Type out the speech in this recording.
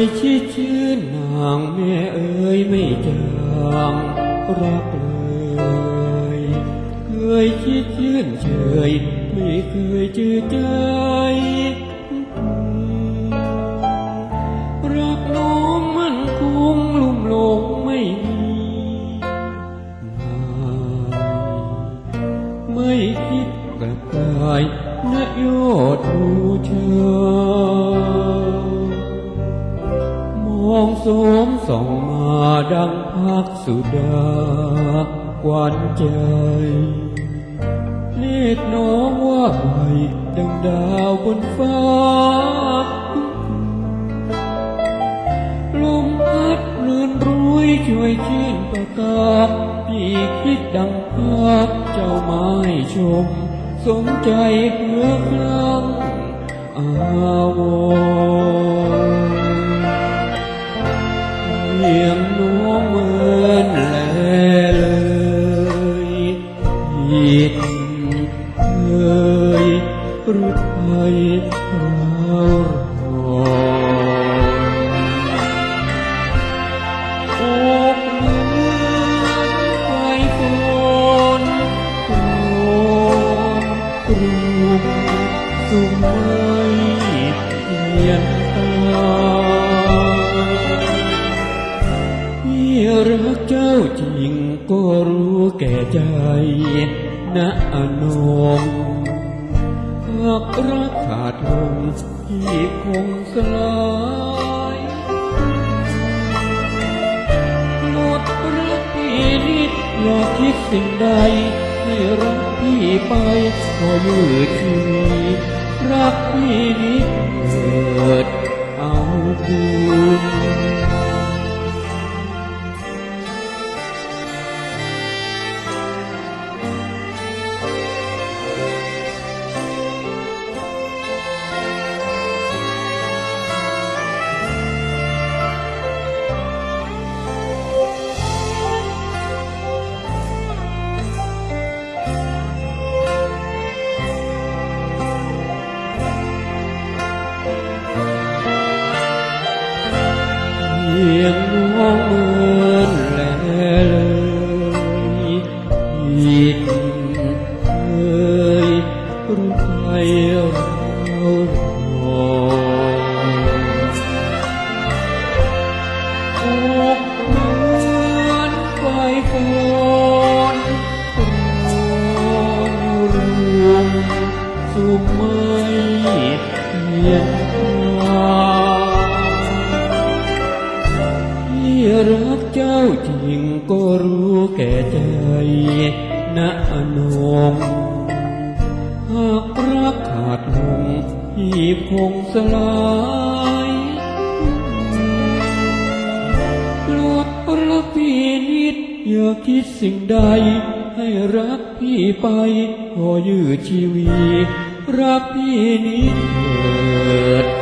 ยชิดชื่นนางแม่เอ๋ยไม่จางรักเลยเคยคิดชื่นเฉยไม่เคยจืดใจรักน้องมันคงลุ่มหลงไม่มีไม่คิดกลับกายนะยอดบูชา สมส่องมาดังพักสุดากวนใจเรียกน้องว่าใบดังดาวบนฟ้า ลมพัดเลื่อนรุยช่วยชื่นประกาศพี่คิดดังภาพเจ้าไม้ชม สมใจเพื่อครั้งอาวร ยนตาพี่รักเจ้าจริงก็รู้แก่ใจนะอนงหากรักขาดลงพี่คงสลายหมดรักพี่นิดอยาคิดสิ่งใดให้รักพี่ไปขอยืดชีรักพี่นิดเกิดเอ ยงน้องเมือนแลเลย นะอนงหากรักขาดลงพี่คงสลายโปรดรักพี่นิดอย่าคิดสิ่งใด ให้รักพี่ไปขอยืดชีวิตรักพี่นิดเถิ